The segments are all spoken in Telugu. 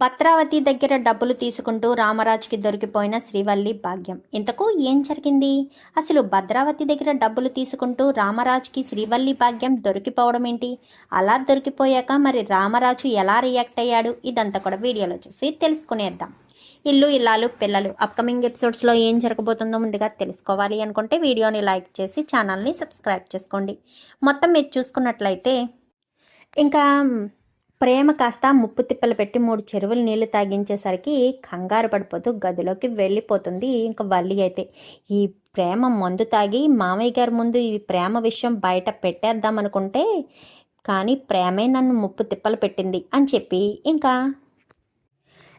భద్రావతి దగ్గర డబ్బులు తీసుకుంటూ రామరాజుకి దొరికిపోయిన శ్రీవల్లి భాగ్యం. ఇంతకు ఏం జరిగింది? అసలు భద్రావతి దగ్గర డబ్బులు తీసుకుంటూ రామరాజుకి శ్రీవల్లి భాగ్యం దొరికిపోవడం ఏంటి? అలా దొరికిపోయాక మరి రామరాజు ఎలా రియాక్ట్ అయ్యాడు? ఇదంతా కూడా వీడియోలో చూసి తెలుసుకునేద్దాం. ఇల్లు ఇల్లాలు పిల్లలు అప్కమింగ్ ఎపిసోడ్స్లో ఏం జరగబోతుందో ముందుగా తెలుసుకోవాలి అనుకుంటే వీడియోని లైక్ చేసి ఛానల్ని సబ్స్క్రైబ్ చేసుకోండి. మొత్తం మీరు చూసుకున్నట్లయితే ఇంకా ప్రేమ కాస్త ముప్పు తిప్పలు పెట్టి మూడు చెరువులు నీళ్ళు తాగించేసరికి కంగారు పడిపోతూ గదిలోకి వెళ్ళిపోతుంది ఇంకా వల్లి అయితే. ఈ ప్రేమ మందు తాగి మామయ్య గారి ముందు ఈ ప్రేమ విషయం బయట పెట్టేద్దాం అనుకుంటే కానీ ప్రేమే నన్ను ముప్పు తిప్పలు పెట్టింది అని చెప్పి ఇంకా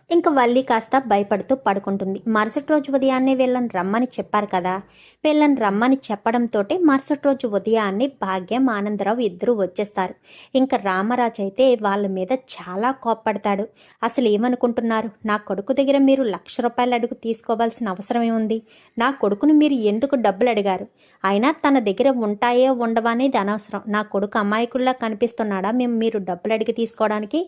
ఇంకా వల్లి కాస్త భయపడుతూ పడుకుంటుంది. మరుసటి రోజు ఉదయాన్నే వీళ్ళని రమ్మని చెప్పారు కదా. వీళ్ళని రమ్మని చెప్పడంతో మరుసటి రోజు ఉదయాన్నే భాగ్యం ఆనందరావు ఇద్దరు వచ్చేస్తారు. ఇంకా రామరాజు అయితే వాళ్ళ మీద చాలా కోప్పడతాడు. అసలు ఏమనుకుంటున్నారు? నా కొడుకు దగ్గర మీరు లక్ష రూపాయలు అడుగు తీసుకోవాల్సిన అవసరం ఏముంది? నా కొడుకును మీరు ఎందుకు డబ్బులు అడిగారు? అయినా తన దగ్గర ఉంటాయో ఉండవా అనేది అనవసరం. నా కొడుకు అమాయకుల్లా కనిపిస్తున్నాడా? మేము మీరు డబ్బులు అడిగి తీసుకోవడానికి?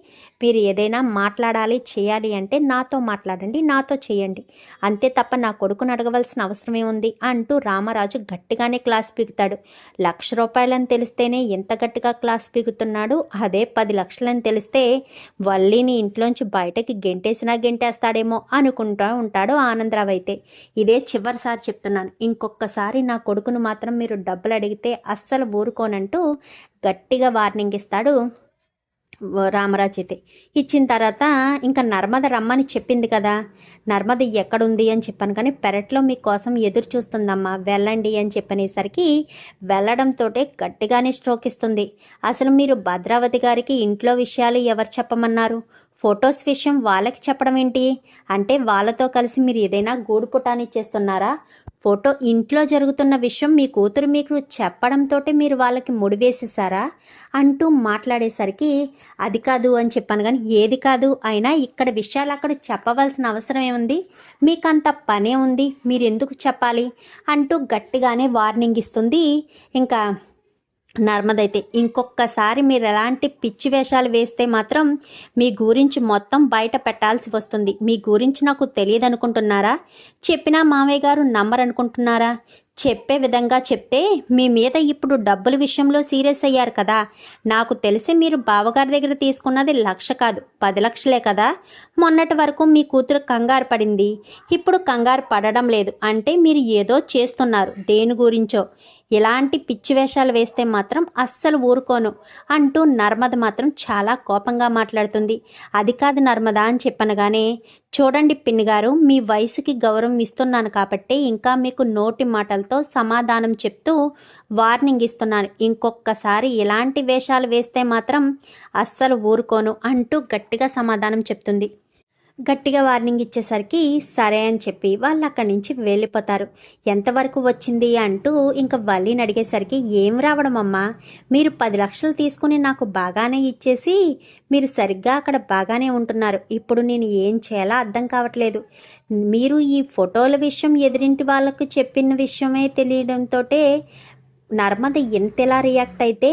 మీరు ఏదైనా మాట్లాడాలి చేయాలి అంటే అంటే నాతో మాట్లాడండి నాతో చేయండి. అంతే తప్ప నా కొడుకును అడగవలసిన అవసరం ఉంది అంటూ రామరాజు గట్టిగానే క్లాస్ పీకుతాడు. లక్ష రూపాయలని తెలిస్తేనే ఎంత గట్టిగా క్లాస్ పీకుతున్నాడు? అదే పది లక్షలని తెలిస్తే వల్లిని ఇంట్లోంచి బయటకి గెంటేసినా గెంటేస్తాడేమో అనుకుంటూ ఉంటాడు ఆనందరావు అయితే. ఇదే చివరిసారి చెప్తున్నాను. ఇంకొకసారి నా కొడుకును మాత్రం మీరు డబ్బులు అడిగితే అస్సలు ఊరుకోనంటూ గట్టిగా వార్నింగ్ ఇస్తాడు రామరాజు అయితే. ఇచ్చిన తర్వాత ఇంకా నర్మద రమ్మని చెప్పింది కదా. నర్మద ఎక్కడుంది అని చెప్పాను కానీ పెరట్లో మీకోసం ఎదురు చూస్తుందమ్మా వెళ్ళండి అని చెప్పనేసరికి వెళ్ళడంతో గట్టిగానే స్ట్రోక్ ఇస్తుంది. అసలు మీరు భద్రావతి గారికి ఇంట్లో విషయాలు ఎవరు చెప్పమన్నారు? ఫొటోస్ విషయం వాళ్ళకి చెప్పడం ఏంటి? అంటే వాళ్ళతో కలిసి మీరు ఏదైనా గూడు పుటానిచ్చేస్తున్నారా ఫోటో ఇంట్లో జరుగుతున్న విషయం మీ కూతురు మీకు చెప్పడంతో మీరు వాళ్ళకి ముడివేసేసారా అంటూ మాట్లాడేసరికి అది కాదు అని చెప్పాను కానీ ఏది కాదు అయినా ఇక్కడ విషయాలు అక్కడ చెప్పవలసిన అవసరం ఏముంది? మీకంత పనే ఉంది మీరు ఎందుకు చెప్పాలి? అంటూ గట్టిగానే వార్నింగ్ ఇస్తుంది. ఇంకా నర్మదైతే ఇంకొకసారి మీరు ఎలాంటి పిచ్చి వేషాలు వేస్తే మాత్రం మీ గురించి మొత్తం బయట పెట్టాల్సి వస్తుంది. మీ గురించి నాకు తెలియదు అనుకుంటున్నారా చెప్పినా మామయ్య గారు నమ్మరు అనుకుంటున్నారా చెప్పే విధంగా చెప్తే మీ మీద ఇప్పుడు డబ్బుల విషయంలో సీరియస్ అయ్యారు కదా. నాకు తెలిసి మీరు బావగారి దగ్గర తీసుకున్నది లక్ష కాదు పది లక్షలే కదా. మొన్నటి వరకు మీ కూతురు కంగారు పడింది. ఇప్పుడు కంగారు పడడం లేదు. అంటే మీరు ఏదో చేస్తున్నారు. దేని గురించో. ఇలాంటి పిచ్చి వేషాలు వేస్తే మాత్రం అస్సలు ఊరుకోను అంటూ నర్మద మాత్రం చాలా కోపంగా మాట్లాడుతుంది. అది కాదు నర్మద అని చెప్పనగానే చూడండి పిన్ని గారు మీ వయసుకి గౌరవం ఇస్తున్నాను కాబట్టి ఇంకా మీకు నోటి మాటలతో సమాధానం చెప్తూ వార్నింగ్ ఇస్తున్నాను. ఇంకొకసారి ఇలాంటి వేషాలు వేస్తే మాత్రం అస్సలు ఊరుకోను అంటూ గట్టిగా సమాధానం చెప్తుంది. గట్టిగా వార్నింగ్ ఇచ్చేసరికి సరే అని చెప్పి వాళ్ళు అక్కడి నుంచి వెళ్ళిపోతారు. ఎంతవరకు వచ్చింది అంటూ ఇంకా వల్లిని అడిగేసరికి ఏం రావడం అమ్మా? మీరు పది లక్షలు తీసుకుని నాకు బాగానే ఇచ్చేసి మీరు సరిగ్గా అక్కడ బాగానే ఉంటున్నారు. ఇప్పుడు నేను ఏం చేయాలో అర్థం కావట్లేదు. మీరు ఈ ఫోటోల విషయం ఎదురింటి వాళ్ళకు చెప్పిన విషయమే తెలియడంతో నర్మద ఎంతెలా రియాక్ట్ అయితే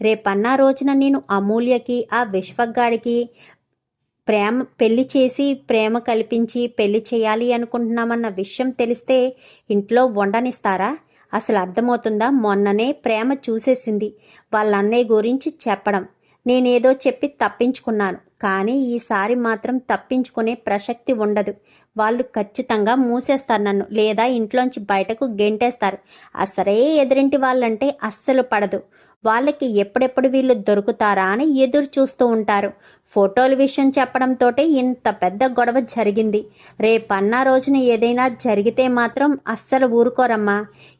రేపన్నా రోజున నేను అమూల్యకి ఆ విశ్వగాడికి ప్రేమ పెళ్ళి చేసి ప్రేమ కల్పించి పెళ్ళి చేయాలి అనుకుంటున్నామన్న విషయం తెలిస్తే ఇంట్లో వండనిస్తారా? అసలు అర్థమవుతుందా? మొన్ననే ప్రేమ చూసేసింది. వాళ్ళ అన్నయ్య గురించి చెప్పడం. నేనేదో చెప్పి తప్పించుకున్నాను. కానీ ఈసారి మాత్రం తప్పించుకునే ప్రసక్తి ఉండదు. వాళ్ళు ఖచ్చితంగా మూసేస్తారు నన్ను. లేదా ఇంట్లోంచి బయటకు గెంటేస్తారు. అసలే ఎదురింటి వాళ్ళంటే అస్సలు పడదు. వాళ్ళకి ఎప్పుడెప్పుడు వీళ్ళు దొరుకుతారా అని ఎదురు చూస్తూ ఉంటారు. ఫోటోల విషయం చెప్పడంతో ఇంత పెద్ద గొడవ జరిగింది. రేపన్న రోజున ఏదైనా జరిగితే మాత్రం అస్సలు ఊరుకోరమ్మా.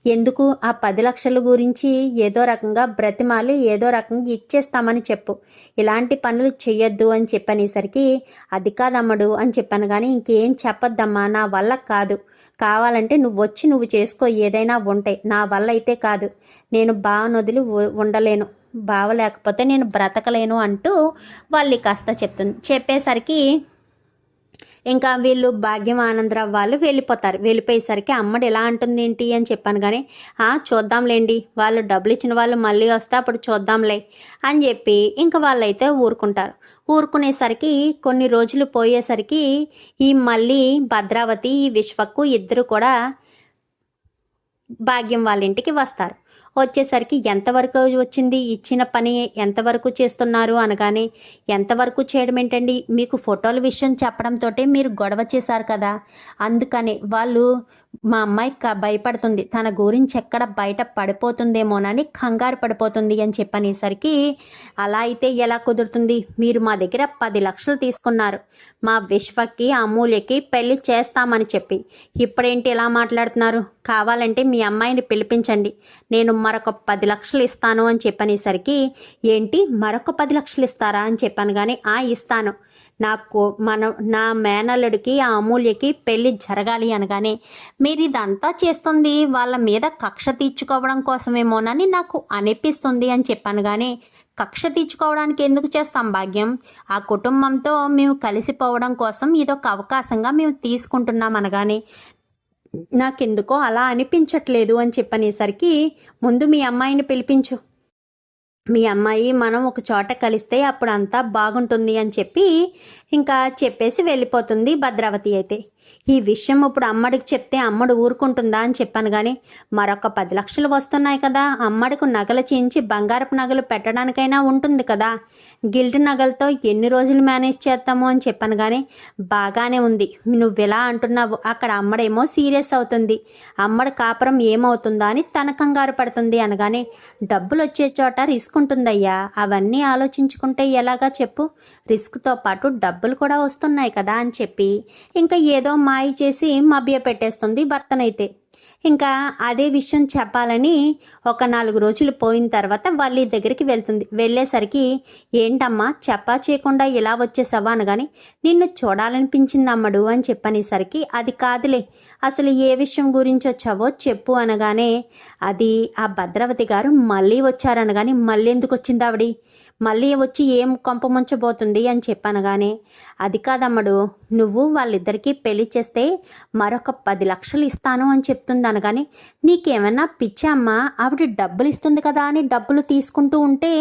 ఎందుకు? ఆ పది లక్షల గురించి ఏదో రకంగా బ్రతిమాలు ఏదో రకంగా ఇచ్చేస్తామని చెప్పు. ఇలాంటి పనులు చెయ్యొద్దు అని చెప్పనేసరికి అది కాదమ్మడు అని చెప్పాను కానీ ఇంకేం చెప్పొద్దమ్మా నా వల్ల కాదు. కావాలంటే నువ్వు వచ్చి నువ్వు చేసుకో ఏదైనా ఉంటే. నా వల్ల అయితే కాదు. నేను బావనొదిలి ఉండలేను. బావ లేకపోతే నేను బ్రతకలేను అంటూ వాళ్ళు కాస్త చెప్తుంది చెప్పేసరికి ఇంకా వీళ్ళు భాగ్యం ఆనందరావు వాళ్ళు వెళ్ళిపోతారు. వెళ్ళిపోయేసరికి అమ్మడు ఎలా అంటుంది ఏంటి అని చెప్పాను కానీ చూద్దాంలేండి. వాళ్ళు డబ్బులు ఇచ్చిన వాళ్ళు మళ్ళీ వస్తే అప్పుడు చూద్దాంలే అని చెప్పి ఇంకా వాళ్ళైతే ఊరుకుంటారు. ఊరుకునేసరికి కొన్ని రోజులు పోయేసరికి ఈ మళ్ళీ భద్రావతి ఈ విశ్వకు ఇద్దరు కూడా భాగ్యం వాళ్ళ ఇంటికి వస్తారు. వచ్చేసరికి ఎంతవరకు వచ్చింది ఇచ్చిన పని ఎంతవరకు చేస్తున్నారు అనగానే ఎంతవరకు చేయడం ఏంటండి? మీకు ఫోటోల విషయం చెప్పడంతో మీరు గొడవ చేశారు కదా. అందుకని వాళ్ళు మా అమ్మాయి క- భయపడుతుంది. తన గురించి ఎక్కడ బయట పడిపోతుందేమోనని కంగారు పడిపోతుంది అని చెప్పనేసరికి అలా అయితే ఎలా కుదురుతుంది? మీరు మా దగ్గర పది లక్షలు తీసుకున్నారు. మా విశ్వకి అమూల్యకి పెళ్ళి చేస్తామని చెప్పి. ఇప్పుడేంటి ఇలా మాట్లాడుతున్నారు? కావాలంటే మీ అమ్మాయిని పిలిపించండి. నేను మరొక పది లక్షలు ఇస్తాను అని చెప్పనేసరికి ఏంటి? మరొక పది లక్షలు ఇస్తారా అని చెప్పాను కానీ ఆ ఇస్తాను. నాకు మన నా మేనల్లుడికి ఆ అమూల్యకి పెళ్ళి జరగాలి అనగానే మీరు ఇదంతా చేస్తుంది వాళ్ళ మీద కక్ష తీర్చుకోవడం కోసమేమోనని నాకు అనిపిస్తుంది అని చెప్పాను కానీ కక్ష తీర్చుకోవడానికి ఎందుకు చేస్తాం భాగ్యం? ఆ కుటుంబంతో మేము కలిసిపోవడం కోసం ఇదొక అవకాశంగా మేము తీసుకుంటున్నాం అనగానే నాకెందుకో అలా అనిపించట్లేదు అని చెప్పనేసరికి ముందు మీ అమ్మాయిని పిలిపించు. మీ అమ్మాయి మనం ఒక చోట కలిస్తే అప్పుడు అంతా బాగుంటుంది అని చెప్పి ఇంకా చెప్పేసి వెళ్ళిపోతుంది భద్రావతి అయితే. ఈ విషయం ఇప్పుడు అమ్మడికి చెప్తే అమ్మడు ఊరుకుంటుందా అని చెప్పాను కానీ మరొక పది లక్షలు వస్తున్నాయి కదా. అమ్మడికి నగలు చేయించి బంగారపు నగలు పెట్టడానికైనా ఉంటుంది కదా. గిల్డ్ నగలతో ఎన్ని రోజులు మేనేజ్ చేస్తాము అని చెప్పాను కానీ బాగానే ఉంది. నువ్వు ఇలా అంటున్నావు? అక్కడ అమ్మడేమో సీరియస్ అవుతుంది. అమ్మడి కాపురం ఏమవుతుందా అని తన కంగారు పడుతుంది అనగానే డబ్బులు వచ్చే చోట రిస్క్ ఉంటుందయ్యా. అవన్నీ ఆలోచించుకుంటే ఎలాగా చెప్పు? రిస్క్తో పాటు డబ్బులు కూడా వస్తున్నాయి కదా అని చెప్పి ఇంకా ఏదో మాయ చేసి మభ్య పెట్టేస్తుంది భర్తనైతే. ఇంకా అదే విషయం చెప్పాలని ఒక నాలుగు రోజులు పోయిన తర్వాత వాళ్ళ దగ్గరికి వెళ్తుంది. వెళ్ళేసరికి ఏంటమ్మా చెప్పా చేయకుండా ఇలా వచ్చేసావా అనగాని నిన్ను చూడాలనిపించింది అమ్మడు అని చెప్పనేసరికి అది కాదులే అసలు ఏ విషయం గురించి వచ్చావో చెప్పు అనగానే అది ఆ భద్రావతి గారు మళ్ళీ వచ్చారనగాని మళ్ళీ ఎందుకు వచ్చింది ఆవిడి మళ్ళీ వచ్చి ఏం కొంప ముంచబోతుంది అని చెప్పనగానే అది కాదమ్మడు నువ్వు వాళ్ళిద్దరికీ పెళ్ళి చేస్తే మరొక పది లక్షలు ఇస్తాను అని చెప్తుంది అనగానే నీకేమన్నా పిచ్చామ్మా ఆవిడ డబ్బులు ఇస్తుంది కదా అని డబ్బులు తీసుకుంటూ ఉంటే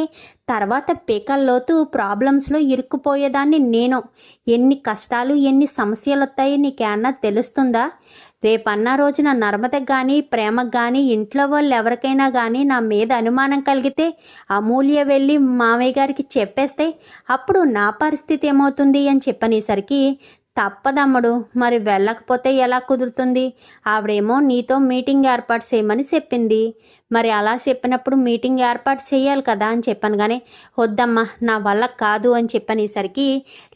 తర్వాత పీకల్లోతు ప్రాబ్లమ్స్లో ఇరుక్కుపోయేదాన్ని నేను. ఎన్ని కష్టాలు ఎన్ని సమస్యలు వస్తాయి నీకేమన్నా తెలుస్తుందా? రేపన్న రోజున నర్మదకు కానీ ప్రేమకు కానీ ఇంట్లో వాళ్ళు ఎవరికైనా కానీ నా మీద అనుమానం కలిగితే అమూల్య వెళ్ళి మామయ్య గారికి చెప్పేస్తే అప్పుడు నా పరిస్థితి ఏమవుతుంది అని చెప్పనేసరికి తప్పదమ్మడు. మరి వెళ్ళకపోతే ఎలా కుదురుతుంది? ఆవిడేమో నీతో మీటింగ్ ఏర్పాటు చేయమని చెప్పింది. మరి అలా చెప్పినప్పుడు మీటింగ్ ఏర్పాటు చేయాలి కదా అని చెప్పాను కానీ వద్దమ్మా నా వల్ల కాదు అని చెప్పనేసరికి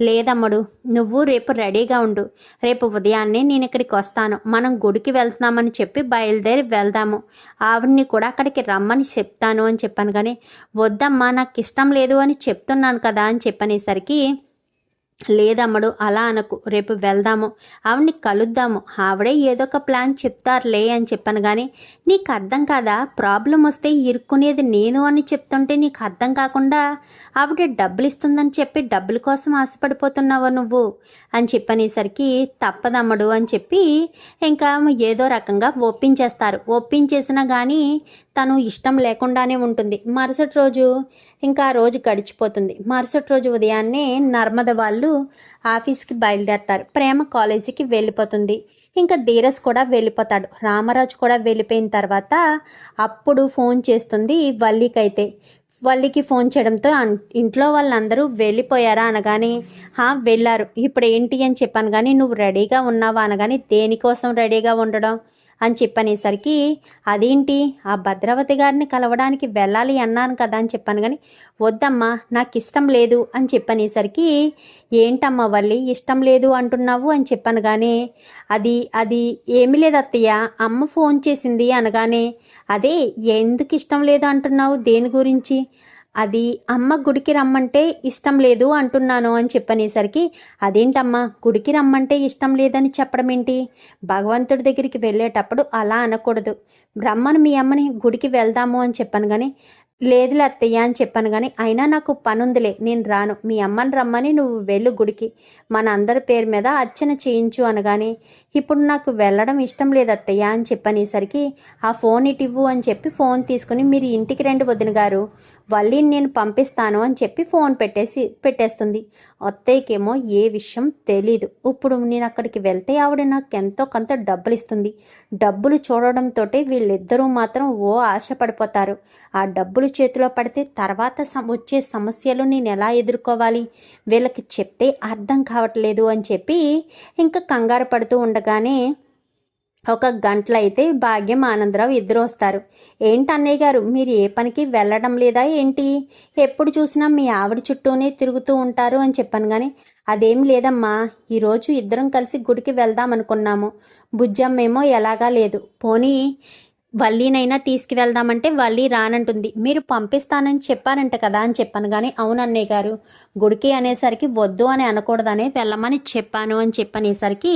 లేదమ్మడు నువ్వు రేపు రెడీగా ఉండు. రేపు ఉదయాన్నే నేను ఇక్కడికి వస్తాను. మనం గుడికి వెళ్తున్నామని చెప్పి బయలుదేరి వెళ్దాము. ఆవిడ్ని కూడా అక్కడికి రమ్మని చెప్తాను అని చెప్పాను కానీ వద్దమ్మా నాకు ఇష్టం లేదు అని చెప్తున్నాను కదా అని చెప్పనేసరికి లేదమ్మడు అలా అనకు. రేపు వెళ్దాము. ఆవిడ్ని కలుద్దాము. ఆవిడే ఏదో ఒక ప్లాన్ చెప్తారులే అని చెప్పాను కానీ నీకు అర్థం కాదా? ప్రాబ్లం వస్తే ఇరుక్కునేది నేను అని చెప్తుంటే నీకు అర్థం కాకుండా ఆవిడ డబ్బులు ఇస్తుందని చెప్పి డబ్బుల కోసం ఆశపడిపోతున్నావా నువ్వు? అని చెప్పనేసరికి తప్పదమ్మడు అని చెప్పి ఇంకా ఏదో రకంగా ఒప్పించేస్తారు. ఒప్పించేసినా కానీ తను ఇష్టం లేకుండానే ఉంటుంది. మరుసటి రోజు ఇంకా రోజు గడిచిపోతుంది. మరుసటి రోజు ఉదయాన్నే నర్మద వాళ్ళు ఆఫీస్కి బయలుదేరతారు. ప్రేమ కాలేజీకి వెళ్ళిపోతుంది. ఇంకా ధీరస్ కూడా వెళ్ళిపోతాడు. రామరాజు కూడా వెళ్ళిపోయిన తర్వాత అప్పుడు ఫోన్ చేస్తుంది వల్లికైతే. వల్లికి ఫోన్ చేయడంతో ఇంట్లో వాళ్ళందరూ వెళ్ళిపోయారా అనగానే "హా, వెళ్ళారు. ఇప్పుడు ఏంటి అని చెప్పాను కానీ నువ్వు రెడీగా ఉన్నావా అనగానే దేనికోసం రెడీగా ఉండడం? అని చెప్పనేసరికి అదేంటి? ఆ భద్రావతి గారిని కలవడానికి వెళ్ళాలి అన్నాను కదా అని చెప్పాను కానీ వద్దమ్మా నాకు ఇష్టం లేదు అని చెప్పనేసరికి ఏంటమ్మా వల్లి ఇష్టం లేదు అంటున్నావు అని చెప్పాను కానీ అది అది ఏమీ లేదు అత్తయ్య అమ్మ ఫోన్ చేసింది అనగానే అదే ఎందుకు ఇష్టం లేదు అంటున్నావు? దేని గురించి? అది అమ్మ గుడికి రమ్మంటే ఇష్టం లేదు అంటున్నాను అని చెప్పనేసరికి అదేంటమ్మా గుడికి రమ్మంటే ఇష్టం లేదని చెప్పడం ఏంటి? భగవంతుడి దగ్గరికి వెళ్ళేటప్పుడు అలా అనకూడదు. బ్రహ్మను మీ అమ్మని గుడికి వెళ్దాము అని చెప్పాను కానీ లేదులే అత్తయ్య అని చెప్పాను కానీ అయినా నాకు పని ఉందిలే నేను రాను. మీ అమ్మని రమ్మని నువ్వు వెళ్ళు గుడికి. మన అందరి పేరు మీద అర్చన చేయించు అనగానే ఇప్పుడు నాకు వెళ్ళడం ఇష్టం లేదు అత్తయ్య అని చెప్పనేసరికి ఆ ఫోన్ ఇటు ఇవ్వు అని చెప్పి ఫోన్ తీసుకుని మీరు ఇంటికి రండి వదిన గారు వల్లిని నేను పంపిస్తాను అని చెప్పి ఫోన్ పెట్టేసి పెట్టేస్తుంది. అత్తయ్యకేమో ఏ విషయం తెలీదు. ఇప్పుడు నేను అక్కడికి వెళ్తే ఆవిడ నాకు ఎంతో కొంత డబ్బులు ఇస్తుంది డబ్బులు చూడడంతో వీళ్ళిద్దరూ మాత్రం ఓ ఆశపడిపోతారు ఆ డబ్బులు చేతిలో పడితే తర్వాత వచ్చే సమస్యలు నేను ఎలా ఎదుర్కోవాలి? వీళ్ళకి చెప్తే అర్థం కావట్లేదు అని చెప్పి ఇంకా కంగారు పడుతూ ఉండగానే ఒక గంటలో అయితే భాగ్యం ఆనందరావు ఇద్దరు వస్తారు. ఏంటి అన్నయ్య గారు మీరు ఏ పనికి వెళ్ళడం లేదా ఏంటి? ఎప్పుడు చూసినా మీ ఆవిడ చుట్టూనే తిరుగుతూ ఉంటారు అని చెప్పాను కానీ అదేం లేదమ్మా. ఈరోజు ఇద్దరం కలిసి గుడికి వెళ్దాం అనుకున్నాము. బుజ్జమ్మేమో ఎలాగా లేదు. పోనీ వల్లీనైనా తీసుకువెళ్దామంటే వల్లి రానంటుంది. మీరు పంపిస్తానని చెప్పారంట కదా అని చెప్పాను. కానీ అవునన్నయ్య గారు గుడికి అనేసరికి వద్దు అని అనకూడదనే వెళ్ళమని చెప్పాను అని చెప్పనేసరికి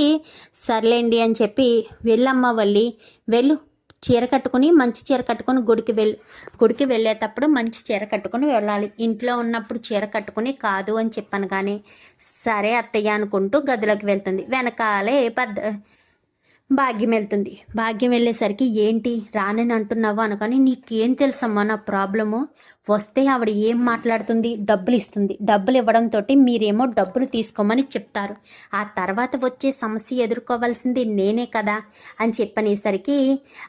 సర్లేండి అని చెప్పి వెళ్ళమ్మా వల్లి వెళ్ళు. చీర కట్టుకుని మంచి చీర కట్టుకుని గుడికి వెళ్ళు గుడికి వెళ్ళేటప్పుడు మంచి చీర కట్టుకుని వెళ్ళాలి. ఇంట్లో ఉన్నప్పుడు చీర కట్టుకుని కాదు అని చెప్పాను. కానీ సరే అత్తయ్య అనుకుంటూ గదిలోకి వెళ్తుంది. వెనకాలే పెద్ద భాగ్యం వెళ్తుంది. భాగ్యం వెళ్ళేసరికి ఏంటి రానని అంటున్నావు అనగాని నీకేం తెలుసమ్మా నా ప్రాబ్లము? వస్తే ఆవిడ ఏం మాట్లాడుతుంది? డబ్బులు ఇస్తుంది డబ్బులు ఇవ్వడంతో మీరేమో డబ్బులు తీసుకోమని చెప్తారు. ఆ తర్వాత వచ్చే సమస్య ఎదుర్కోవాల్సింది నేనే కదా అని చెప్పనేసరికి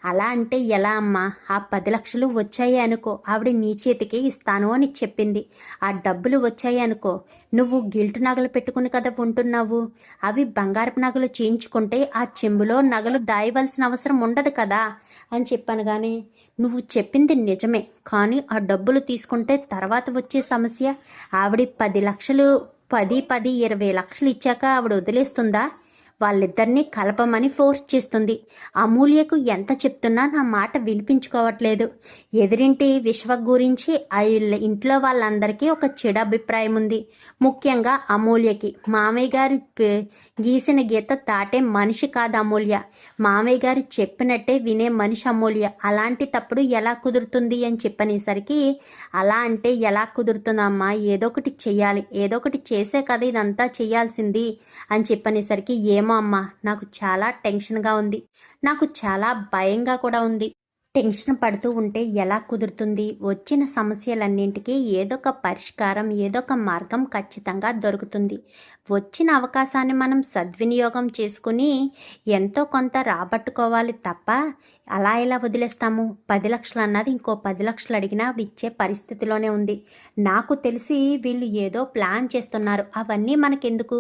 అలా అంటే ఎలా అమ్మా? ఆ పది లక్షలు వచ్చాయి అనుకో. ఆవిడ నీ చేతికి ఇస్తాను అని చెప్పింది. ఆ డబ్బులు వచ్చాయి అనుకో. నువ్వు గిల్ట్ నగలు పెట్టుకుని కదా ఉంటున్నావు. అవి బంగారపు నగలు చేయించుకుంటే ఆ చెంబులో నగలు దాయవలసిన అవసరం ఉండదు కదా అని చెప్పాను కానీ నువ్వు చెప్పింది నిజమే. కానీ ఆ డబ్బులు తీసుకుంటే తర్వాత వచ్చే సమస్య. ఆవిడ పది లక్షలు పది పది ఇరవై లక్షలు ఇచ్చాక ఆవిడ వదిలేస్తుందా? వాళ్ళిద్దరినీ కలపమని ఫోర్స్ చేస్తుంది. అమూల్యకు ఎంత చెప్తున్నా నా మాట వినిపించుకోవట్లేదు. ఎదిరింటి విశ్వ గురించి ఆ ఇంట్లో వాళ్ళందరికీ ఒక చెడు అభిప్రాయం ఉంది. ముఖ్యంగా అమూల్యకి. మామయ్య గారు గీసిన గీత దాటే మనిషి కాదు అమూల్య. మామయ్య గారు చెప్పినట్టే వినే మనిషి అమూల్య. అలాంటి తప్పుడు ఎలా కుదురుతుంది అని చెప్పనేసరికి అలా అంటే ఎలా కుదురుతుందమ్మా? ఏదో ఒకటి చెయ్యాలి. ఏదో ఒకటి చేసే కదా ఇదంతా చేయాల్సింది అని చెప్పనేసరికి ఏమో అమ్మా నాకు చాలా టెన్షన్గా ఉంది. నాకు చాలా భయంగా కూడా ఉంది. టెన్షన్ పడుతూ ఉంటే ఎలా కుదురుతుంది? వచ్చిన సమస్యలన్నింటికీ ఏదో ఒక పరిష్కారం ఏదో ఒక మార్గం ఖచ్చితంగా దొరుకుతుంది. వచ్చిన అవకాశాన్ని మనం సద్వినియోగం చేసుకుని ఎంతో కొంత రాబట్టుకోవాలి తప్ప అలా ఎలా వదిలేస్తాము? పది లక్షలు అన్నది ఇంకో పది లక్షలు అడిగినా ఆవిడ ఇచ్చే పరిస్థితిలోనే ఉంది. నాకు తెలిసి వీళ్ళు ఏదో ప్లాన్ చేస్తున్నారు. అవన్నీ మనకెందుకు?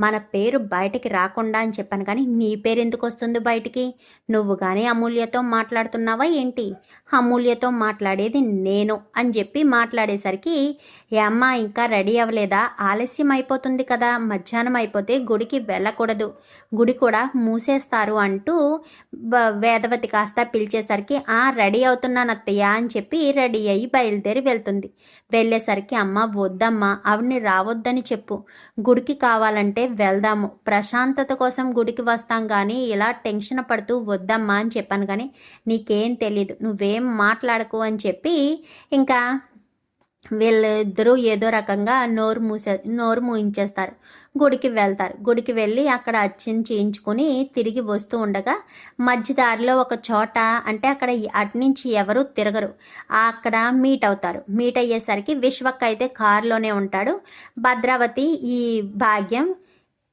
మన పేరు బయటికి రాకుండా అని చెప్పాను కానీ నీ పేరు ఎందుకు వస్తుంది బయటికి? నువ్వు కానీ అమూల్యతో మాట్లాడుతున్నావా ఏంటి? అమూల్యతో మాట్లాడేది నేను అని చెప్పి మాట్లాడేసరికి ఏ అమ్మ ఇంకా రెడీ అవ్వలేదా? ఆలస్యం అయిపోతుంది కదా. మధ్యాహ్నం అయిపోతే గుడికి వెళ్ళకూడదు. గుడి కూడా మూసేస్తారు అంటూ వేదవతి కాస్త పిలిచేసరికి ఆ రెడీ అవుతున్నాను అత్తయ్య అని చెప్పి రెడీ అయ్యి బయలుదేరి వెళ్తుంది. వెళ్ళేసరికి అమ్మ వద్దమ్మా ఆవిడ్ని రావద్దని చెప్పు. గుడికి కావాలంటే వెళ్దాము. ప్రశాంతత కోసం గుడికి వస్తాం కానీ ఇలా టెన్షన్ పడుతూ వద్దమ్మా అని చెప్పాను కానీ నీకేం తెలీదు. నువ్వేం మాట్లాడకు అని చెప్పి ఇంకా వీళ్ళిద్దరూ ఏదో రకంగా నోరు మూసే నోరు మూయించేస్తారు. గుడికి వెళ్తారు. గుడికి వెళ్ళి అక్కడ అర్చన చేయించుకొని తిరిగి వస్తూ ఉండగా మధ్యదారిలో ఒక చోట అంటే అక్కడ అటు నుంచి ఎవరు తిరగరు. అక్కడ మీట్ అవుతారు. మీట్ అయ్యేసరికి విశ్వక్ అయితే కారులోనే ఉంటాడు. భద్రావతి ఈ భాగ్యం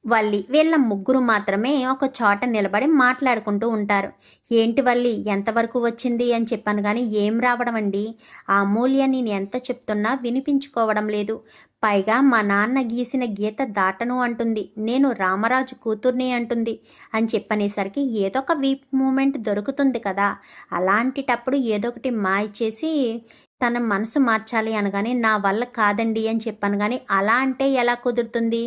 వల్లి వీళ్ళ ముగ్గురు మాత్రమే ఒక చోట నిలబడి మాట్లాడుకుంటూ ఉంటారు. ఏంటి వల్లి ఎంతవరకు వచ్చింది? అని చెప్పాను కానీ ఏం రావడం అండి? ఆ అమూల్య నేను ఎంత చెప్తున్నా వినిపించుకోవడం లేదు. పైగా మా నాన్న గీసిన గీత దాటను అంటుంది. నేను రామరాజు కూతుర్ని అంటుంది. అని చెప్పనేసరికి ఏదో ఒక వీప్ మూమెంట్ దొరుకుతుంది కదా. అలాంటిటప్పుడు ఏదో ఒకటి మాయ చేసి తన మనసు మార్చాలి అనగానే నా వల్ల కాదండి అని చెప్పాను కానీ అలా అంటే ఎలా కుదురుతుంది?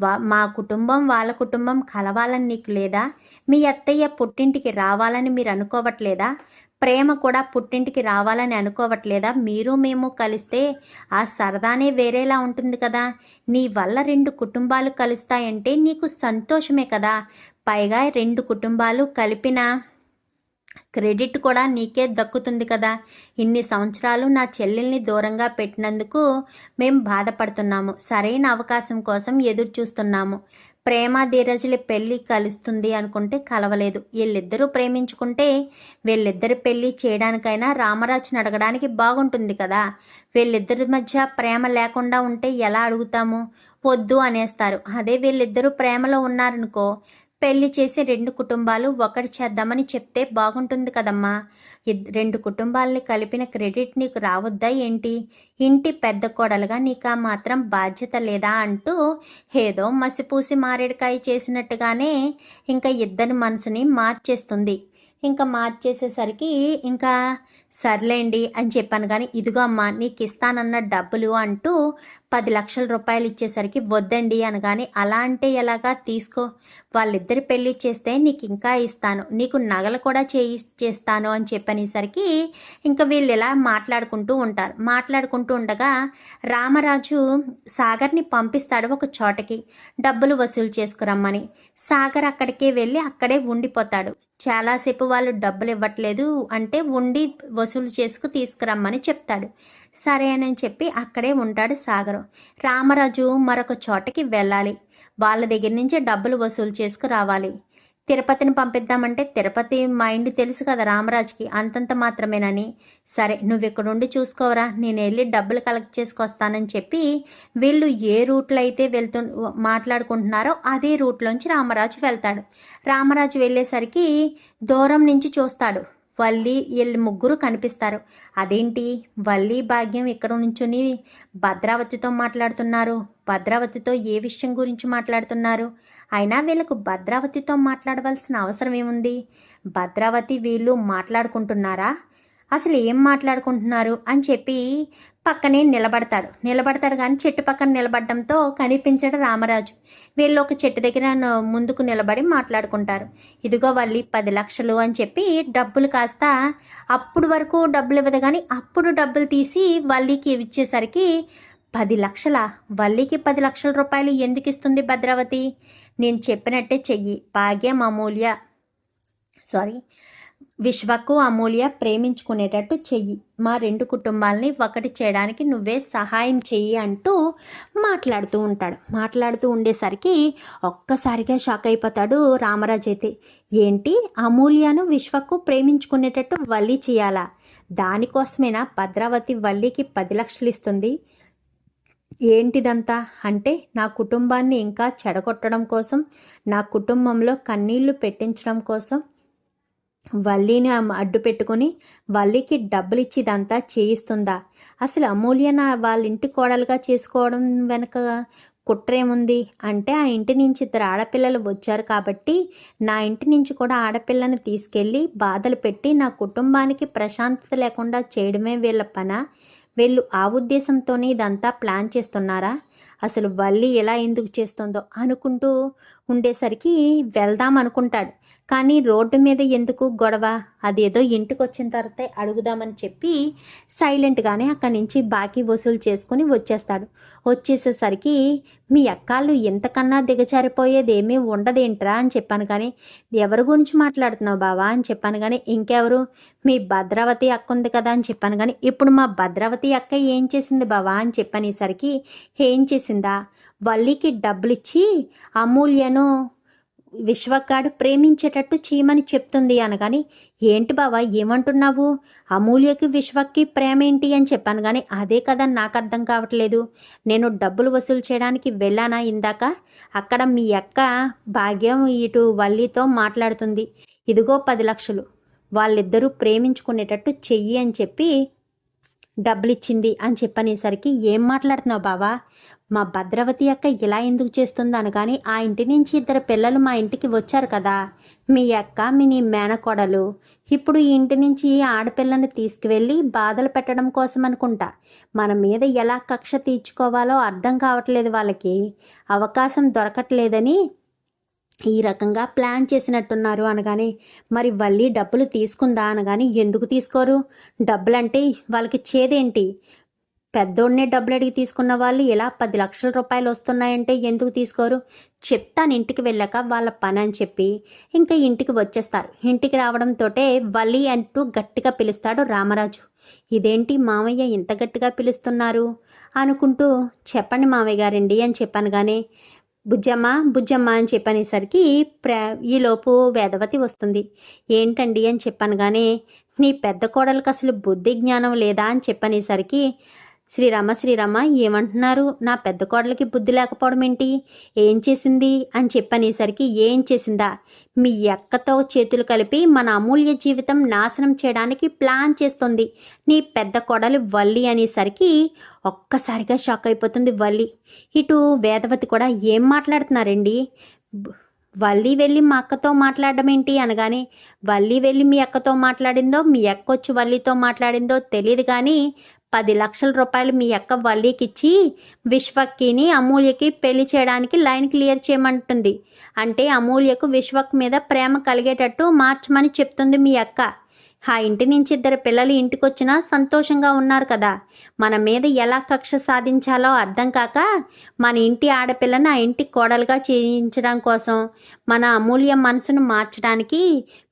వా మా కుటుంబం వాళ్ళ కుటుంబం కలవాలని నీకు లేదా? మీ అత్తయ్య పుట్టింటికి రావాలని మీరు అనుకోవట్లేదా? ప్రేమ కూడా పుట్టింటికి రావాలని అనుకోవట్లేదా? మీరు మేము కలిస్తే ఆ సరదానే వేరేలా ఉంటుంది కదా. నీ వల్ల రెండు కుటుంబాలు కలుస్తాయంటే నీకు సంతోషమే కదా. పైగా రెండు కుటుంబాలు కలిపిన క్రెడిట్ కూడా నీకే దక్కుతుంది కదా. ఇన్ని సంవత్సరాలు నా చెల్లెల్ని దూరంగా పెట్టినందుకు మేము బాధపడుతున్నాము. సరైన అవకాశం కోసం ఎదురు చూస్తున్నాము ప్రేమ ధీరజుల పెళ్ళి కలుస్తుంది అనుకుంటే కలవలేదు. వీళ్ళిద్దరూ ప్రేమించుకుంటే వీళ్ళిద్దరి పెళ్ళి చేయడానికైనా రామరాజుని అడగడానికి బాగుంటుంది కదా. వీళ్ళిద్దరి మధ్య ప్రేమ లేకుండా ఉంటే ఎలా అడుగుతాము? వద్దు అనేస్తారు. అదే వీళ్ళిద్దరూ ప్రేమలో ఉన్నారనుకో పెళ్ళి చేసి రెండు కుటుంబాలు ఒకటి చేద్దామని చెప్తే బాగుంటుంది కదమ్మా. రెండు కుటుంబాలని కలిపిన క్రెడిట్ నీకు రావద్దా ఏంటి? ఇంటి పెద్ద కోడలుగా నీకు ఆ మాత్రం బాధ్యత లేదా అంటూ ఏదో మసిపూసి మారేడుకాయ చేసినట్టుగానే ఇంకా ఇద్దరి మనసుని మార్చేస్తుంది. ఇంకా మార్చేసేసరికి ఇంకా సర్లేండి అని చెప్పాను. కానీ ఇదిగో అమ్మా నీకు ఇస్తానన్న డబ్బులు అంటూ పది లక్షల రూపాయలు ఇచ్చేసరికి వద్దండి అనగానే అలా అంటే ఎలాగా? తీసుకో. వాళ్ళిద్దరి పెళ్ళి చేస్తే నీకు ఇంకా ఇస్తాను. నీకు నగలు కూడా చేయి చేస్తాను అని చెప్పనేసరికి ఇంకా వీళ్ళు ఇలా మాట్లాడుకుంటూ ఉంటారు. మాట్లాడుకుంటూ ఉండగా రామరాజు సాగర్ని పంపిస్తాడు ఒక చోటకి. డబ్బులు వసూలు చేసుకురమ్మని. సాగర్ అక్కడికే వెళ్ళి అక్కడే ఉండిపోతాడు. చాలాసేపు వాళ్ళు డబ్బులు ఇవ్వట్లేదు అంటే ఉండి వసూలు చేసుకు తీసుకురమ్మని చెప్తాడు. సరే అని చెప్పి అక్కడే ఉంటాడు సాగరం. రామరాజు మరొక చోటకి వెళ్ళాలి. వాళ్ళ దగ్గర నుంచే డబ్బులు వసూలు చేసుకు రావాలి. తిరుపతిని పంపిద్దామంటే తిరుపతి మైండ్ తెలుసు కదా రామరాజుకి అంతంత మాత్రమేనని. సరే నువ్వు ఇక్కడ ఉండి చూసుకోవరా నేను వెళ్ళి డబ్బులు కలెక్ట్ చేసుకొస్తానని చెప్పి వీళ్ళు ఏ రూట్లో అయితే వెళ్తు మాట్లాడుకుంటున్నారో అదే రూట్లోంచి రామరాజు వెళ్తాడు. రామరాజు వెళ్ళేసరికి దూరం నుంచి చూస్తాడు. వల్లి వీళ్ళు ముగ్గురు కనిపిస్తారు. అదేంటి? వల్లి భాగ్యం ఇక్కడ నుంచుని భద్రావతితో మాట్లాడుతున్నారు. భద్రావతితో ఏ విషయం గురించి మాట్లాడుతున్నారు? అయినా వీళ్ళకు భద్రావతితో మాట్లాడవలసిన అవసరం ఏముంది? భద్రావతి వీళ్ళు మాట్లాడుకుంటున్నారా? అసలు ఏం మాట్లాడుకుంటున్నారు అని చెప్పి పక్కనే నిలబడతాడు. నిలబడతాడు కానీ చెట్టు పక్కన నిలబడడంతో కనిపించడు రామరాజు. వీళ్ళు ఒక చెట్టు దగ్గర ముందుకు నిలబడి మాట్లాడుకుంటారు. ఇదిగో వాళ్ళు పది లక్షలు అని చెప్పి డబ్బులు కాస్త అప్పుడు వరకు డబ్బులు ఇవ్వదు కానీ అప్పుడు డబ్బులు తీసి వల్లికి ఇచ్చేసరికి పది లక్షల? వల్లికి పది లక్షల రూపాయలు ఎందుకు ఇస్తుంది భద్రావతి? నేను చెప్పినట్టే చెయ్యి. భాగ్యం అమూల్య సారీ విశ్వకు అమూల్య ప్రేమించుకునేటట్టు చెయ్యి. మా రెండు కుటుంబాలని ఒకటి చేయడానికి నువ్వే సహాయం చెయ్యి అంటూ మాట్లాడుతూ ఉంటాడు. మాట్లాడుతూ ఉండేసరికి ఒక్కసారిగా షాక్ అయిపోతాడు రామరాజు అయితే. ఏంటి? అమూల్యను విశ్వకు ప్రేమించుకునేటట్టు వల్లి చేయాలా? దానికోసమేనా భద్రావతి వల్లికి పది లక్షలు ఇస్తుంది ఏంటిదంతా? అంటే నా కుటుంబాన్ని ఇంకా చెడగొట్టడం కోసం నా కుటుంబంలో కన్నీళ్ళు పెట్టించడం కోసం వల్లీని అడ్డు పెట్టుకొని వల్లీకి డబ్బులు ఇచ్చి ఇదంతా చేయిస్తుందా? అసలు అమూల్య నా వాళ్ళ ఇంటి కోడలుగా చేసుకోవడం వెనక కుట్రేముంది? అంటే ఆ ఇంటి నుంచి ఇద్దరు ఆడపిల్లలు వచ్చారు కాబట్టి నా ఇంటి నుంచి కూడా ఆడపిల్లని తీసుకెళ్ళి బాధలు పెట్టి నా కుటుంబానికి ప్రశాంతత లేకుండా చేయడమే వీళ్ళ పన? వీళ్ళు ఆ ఉద్దేశంతోనే ఇదంతా ప్లాన్ చేస్తున్నారా? అసలు వల్లి ఎలా ఎందుకు చేస్తుందో అనుకుంటూ ఉండేసరికి వెళ్దాం అనుకుంటాడు. కానీ రోడ్డు మీద ఎందుకు గొడవ? అదేదో ఇంటికి వచ్చిన తర్వాత అడుగుదామని చెప్పి సైలెంట్గానే అక్కడి నుంచి బాకీ వసూలు చేసుకుని వచ్చేస్తాడు. వచ్చేసేసరికి మీ అక్కాళ్ళు ఇంతకన్నా దిగజారిపోయేది ఏమీ ఉండదేంట్రా? అని చెప్పాను కానీ ఎవరి గురించి మాట్లాడుతున్నావు బావా? అని చెప్పాను కానీ ఇంకెవరు? మీ భద్రావతి అక్క ఉంది కదా? అని చెప్పాను కానీ ఇప్పుడు మా భద్రావతి అక్క ఏం చేసింది బావా? అని చెప్పనేసరికి ఏం చేసిందా? వల్లికి డబ్బులిచ్చి అమూల్యను విశ్వగాడు ప్రేమించేటట్టు చేయమని చెప్తుంది అనగాని ఏంటి బావా ఏమంటున్నావు? అమూల్యకి విశ్వక్కి ప్రేమ ఏంటి అని చెప్పాను కానీ అదే కదా నాకు అర్థం కావట్లేదు. నేను డబ్బులు వసూలు చేయడానికి వెళ్ళానా ఇందాక? అక్కడ మీ అక్క భాగ్యం ఇటు వల్లితో మాట్లాడుతుంది. ఇదిగో పది లక్షలు. వాళ్ళిద్దరూ ప్రేమించుకునేటట్టు చెయ్యి అని చెప్పి డబ్బులు ఇచ్చింది అని చెప్పనేసరికి ఏం మాట్లాడుతున్నావు బావా? మా భద్రవతి అక్క ఇలా ఎందుకు చేస్తుంది అనగాని ఆ ఇంటి నుంచి ఇద్దరు పిల్లలు మా ఇంటికి వచ్చారు కదా మీ అక్క మీ నీ మేనకోడలు. ఇప్పుడు ఈ ఇంటి నుంచి ఈ ఆడపిల్లని తీసుకువెళ్ళి బాధలు పెట్టడం కోసం అనుకుంటా. మన మీద ఎలా కక్ష తీర్చుకోవాలో అర్థం కావట్లేదు వాళ్ళకి. అవకాశం దొరకట్లేదని ఈ రకంగా ప్లాన్ చేసినట్టున్నారు అనగానే మరి వల్లి డబ్బులు తీసుకుందా? అనగాని ఎందుకు తీసుకోరు? డబ్బులంటే వాళ్ళకి చేదేంటి? పెద్దోడినే డబ్బులు అడిగి తీసుకున్న వాళ్ళు ఇలా పది లక్షల రూపాయలు వస్తున్నాయంటే ఎందుకు తీసుకోరు? చెప్తాను ఇంటికి వెళ్ళాక వాళ్ళ పని అని చెప్పి. ఇంకా ఇంటికి వచ్చేస్తారు. ఇంటికి రావడంతో వలి అంటూ గట్టిగా పిలుస్తాడు రామరాజు. ఇదేంటి మామయ్య ఇంత గట్టిగా పిలుస్తున్నారు? అనుకుంటూ చెప్పండి మామయ్య గారండి అని చెప్పాను కానీ బుజ్జమ్మ బుజ్జమ్మ అని చెప్పనేసరికి ప్ర ఈలోపు వేదవతి వస్తుంది. ఏంటండి అని చెప్పాను కానీ నీ పెద్ద కోడలకు అసలు బుద్ధి జ్ఞానం లేదా అని చెప్పనేసరికి శ్రీరామ శ్రీరామ ఏమంటున్నారు? నా పెద్ద కోడలకి బుద్ధి లేకపోవడం ఏంటి? ఏం చేసింది? అని చెప్పనేసరికి ఏం చేసిందా? మీ ఎక్కతో చేతులు కలిపి మన అమూల్య జీవితం నాశనం చేయడానికి ప్లాన్ చేస్తుంది. నీ పెద్ద కోడలు వల్లి అనేసరికి ఒక్కసారిగా షాక్ అయిపోతుంది వల్లి. ఇటు వేదవతి కూడా ఏం మాట్లాడుతున్నారండి? వల్లి వెళ్ళి మా అక్కతో మాట్లాడడం ఏంటి అనగానే వల్లి వెళ్ళి మీ అక్కతో మాట్లాడిందో మీ అక్క వచ్చి వల్లితో మాట్లాడిందో తెలియదు కానీ పది లక్షల రూపాయలు మీ అక్క వల్లీకిచ్చి విశ్వక్కిని అమూల్యకి పెళ్ళి చేయడానికి లైన్ క్లియర్ చేయమంటుంది. అంటే అమూల్యకు విశ్వక్ మీద ప్రేమ కలిగేటట్టు మార్చమని చెప్తుంది మీ అక్క. ఆ ఇంటి నుంచి ఇద్దరు పిల్లలు ఇంటికొచ్చినా సంతోషంగా ఉన్నారు కదా. మన మీద ఎలా కక్ష సాధించాలో అర్థం కాక మన ఇంటి ఆడపిల్లని ఆ ఇంటి కోడలుగా చేయించడం కోసం మన అమూల్య మనసును మార్చడానికి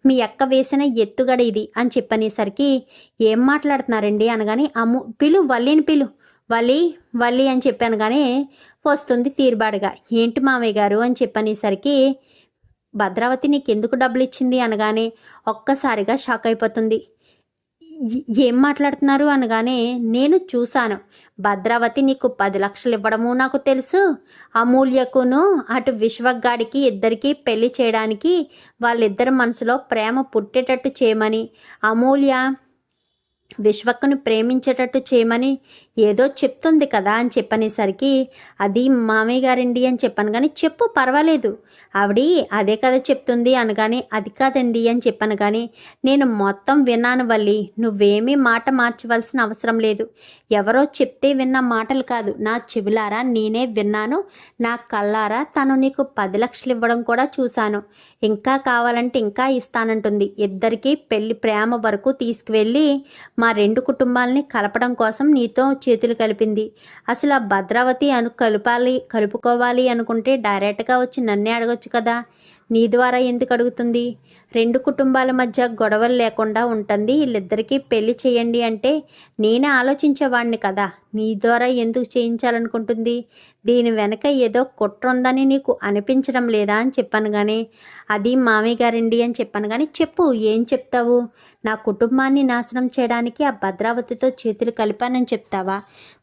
మీ అక్క వేసిన ఎత్తుగడ ఇది అని చెప్పనేసరికి ఏం మాట్లాడుతున్నారండి అనగానే అమ్ము పిలు వల్లిని పిలు వల్లి వల్లి అని చెప్పాను కానీ వస్తుంది తీరుబాటుగా. ఏంటి మామయ్య గారు అని చెప్పనేసరికి భద్రావతి నీకెందుకు డబ్బులు ఇచ్చింది అనగానే ఒక్కసారిగా షాక్ అయిపోతుంది. ఏం మాట్లాడుతున్నారు అనగానే నేను చూశాను. భద్రావతి నీకు పది లక్షలు ఇవ్వడము నాకు తెలుసు. అమూల్యకును అటు విశ్వగాడికి ఇద్దరికి పెళ్ళి చేయడానికి వాళ్ళిద్దరి మనసులో ప్రేమ పుట్టేటట్టు చేయమని అమూల్య విశ్వక్కను ప్రేమించేటట్టు చేయమని ఏదో చెప్తుంది కదా అని చెప్పనేసరికి అది మామయ్య గారండి అని చెప్పాను కానీ చెప్పు పర్వాలేదు. ఆవిడి అదే కదా చెప్తుంది అనగానే అది కాదండి అని చెప్పాను కానీ నేను మొత్తం విన్నాను వల్లి నువ్వేమీ మాట మార్చవలసిన అవసరం లేదు. ఎవరో చెప్తే విన్న మాటలు కాదు. నా చెవిలారా నేనే విన్నాను నా కళ్ళారా తను నీకు పది లక్షలు ఇవ్వడం కూడా చూశాను. ఇంకా కావాలంటే ఇంకా ఇస్తానంటుంది. ఇద్దరికీ పెళ్ళి ప్రేమ వరకు తీసుకువెళ్ళి మా రెండు కుటుంబాలని కలపడం కోసం నీతో చేతులు కలిపింది. అసలు ఆ భద్రావతి అను కలపాలి కలుపుకోవాలి అనుకుంటే డైరెక్ట్గా వచ్చి నన్నే అడగొచ్చు కదా? నీ ద్వారా ఎందుకు అడుగుతుంది? రెండు కుటుంబాల మధ్య గొడవలు లేకుండా ఉంటుంది. వీళ్ళిద్దరికీ పెళ్ళి చేయండి అంటే నేనే ఆలోచించేవాడిని కదా. నీ ద్వారా ఎందుకు చేయించాలనుకుంటుంది? దీని వెనక ఏదో కుట్ర ఉందని నీకు అనిపించడం లేదా అని చెప్పాను కానీ అది మామయ్య గారండి అని చెప్పాను కానీ చెప్పు ఏం చెప్తావు? నా కుటుంబాన్ని నాశనం చేయడానికి ఆ భద్రావతితో చేతులు కలిపానని చెప్తావా?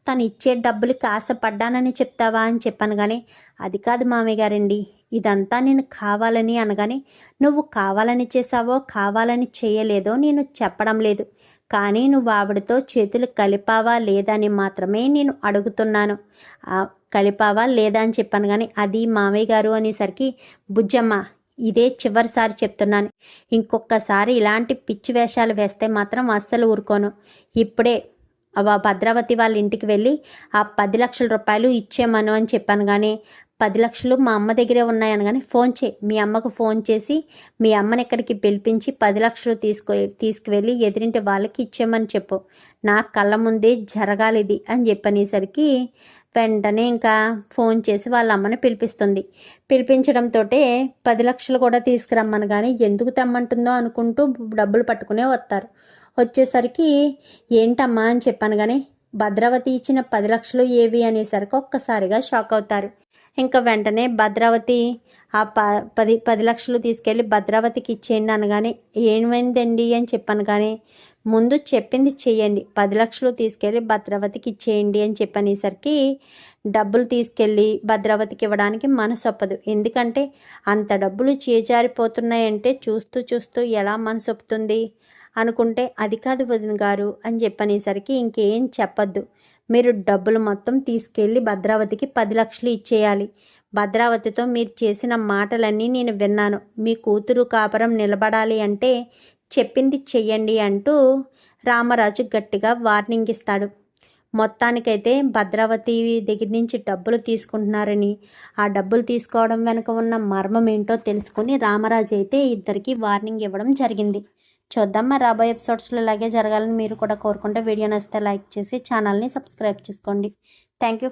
తను ఇచ్చే డబ్బులకి ఆశపడ్డానని చెప్తావా అని చెప్పాను కానీ అది కాదు మామయ్య గారండి. ఇదంతా నేను కావాలని అనగానే నువ్వు కావాలని చేసావో కావాలని చేయలేదో నేను చెప్పడం లేదు. కానీ నువ్వు ఆవిడతో చేతులు కలిపావా లేదా అని మాత్రమే నేను అడుగుతున్నాను. కలిపావా లేదా అని చెప్పాను కానీ అది మామయ్య గారు అనేసరికి బుజ్జమ్మ ఇదే చివరిసారి చెప్తున్నాను. ఇంకొకసారి ఇలాంటి పిచ్చి వేషాలు వేస్తే మాత్రం అస్సలు ఊరుకోను. ఇప్పుడే ఆ భద్రావతి వాళ్ళ ఇంటికి వెళ్ళి ఆ పది లక్షల రూపాయలు ఇచ్చేమను అని చెప్పాను కానీ పది లక్షలు మా అమ్మ దగ్గరే ఉన్నాయని కానీ ఫోన్ చేయి మీ అమ్మకు ఫోన్ చేసి మీ అమ్మని ఇక్కడికి పిలిపించి పది లక్షలు తీసుకో తీసుకువెళ్ళి ఎదిరింటి వాళ్ళకి ఇచ్చేయమని చెప్పు. నా కళ్ళ ముందే జరగాలి ఇది అని చెప్పనేసరికి వెంటనే ఇంకా ఫోన్ చేసి వాళ్ళ అమ్మని పిలిపిస్తుంది. పిలిపించడంతో పది లక్షలు కూడా తీసుకురమ్మను కానీ ఎందుకు తెమ్మంటుందో అనుకుంటూ డబ్బులు పట్టుకునే వస్తారు. వచ్చేసరికి ఏంటమ్మా అని చెప్పాను కానీ భద్రావతి ఇచ్చిన పది లక్షలు ఏవి అనేసరికి ఒక్కసారిగా షాక్ అవుతారు. ఇంకా వెంటనే భద్రావతి ఆ ప పది పది లక్షలు తీసుకెళ్ళి భద్రావతికి ఇచ్చేయండి అనగానే ఏమైందండి? అని చెప్పాను. కానీ ముందు చెప్పింది చేయండి పది లక్షలు తీసుకెళ్ళి భద్రావతికి ఇచ్చేయండి అని చెప్పనేసరికి డబ్బులు తీసుకెళ్ళి భద్రావతికి ఇవ్వడానికి మనసు ఒప్పదు. ఎందుకంటే అంత డబ్బులు చేజారిపోతున్నాయంటే చూస్తూ చూస్తూ ఎలా మనసు ఒప్పుతుంది? అనుకుంటే అది కాదు వదిన గారు అని చెప్పనేసరికి ఇంకేం చెప్పద్దు. మీరు డబ్బులు మొత్తం తీసుకెళ్ళి భద్రావతికి పది లక్షలు ఇచ్చేయాలి. భద్రావతితో మీరు చేసిన మాటలన్నీ నేను విన్నాను. మీ కూతురు కాపురం నిలబడాలి అంటే చెప్పింది చెయ్యండి అంటూ రామరాజు గట్టిగా వార్నింగ్ ఇస్తాడు. మొత్తానికైతే భద్రావతి దగ్గర నుంచి డబ్బులు తీసుకుంటున్నారని ఆ డబ్బులు తీసుకోవడం వెనుక ఉన్న మర్మం ఏంటో తెలుసుకొని రామరాజు అయితే ఇద్దరికి వార్నింగ్ ఇవ్వడం జరిగింది. చూద్దాం. మరి రాబోయే ఎపిసోడ్స్లో ఇలాగే జరగాలని మీరు కూడా కోరుకుంటే వీడియో నచ్చితే లైక్ చేసి ఛానల్ని సబ్స్క్రైబ్ చేసుకోండి. Thank you